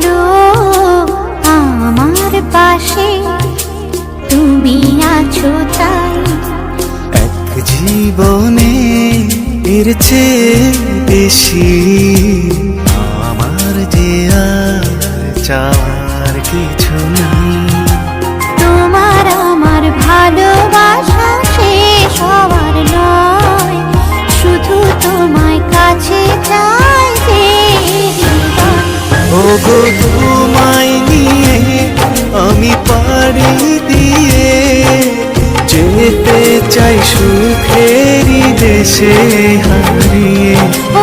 এলো আমার পাশে। তুমি আছো তাই। এক জীবনে এর চেয়ে বেশি আমার যে আর চাওয়ার কিছু নাই। তোমার আমার ভালোবাসা শেষ হওয়া আমি দিয়ে যেতে চাই সুখেরি দেশে হারিয়ে। ও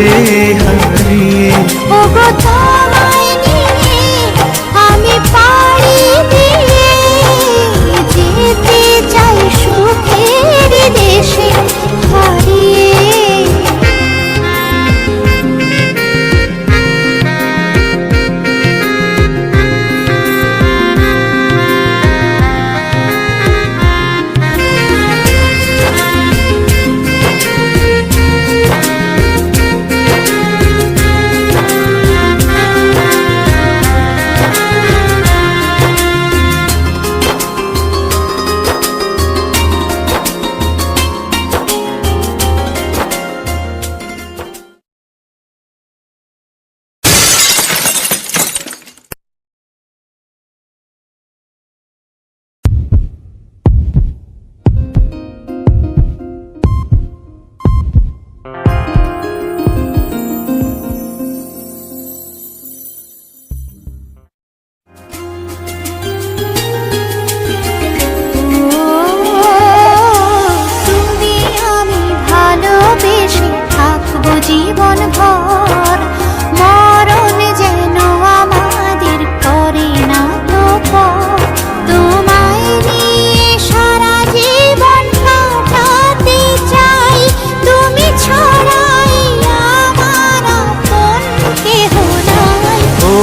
দেশে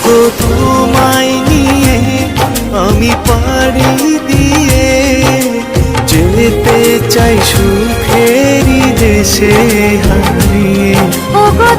ওগো তোমায় নিয়ে আমি পাড়ি দিয়ে যেতে চাই সুখেরই দেশে হারিয়ে। ওগো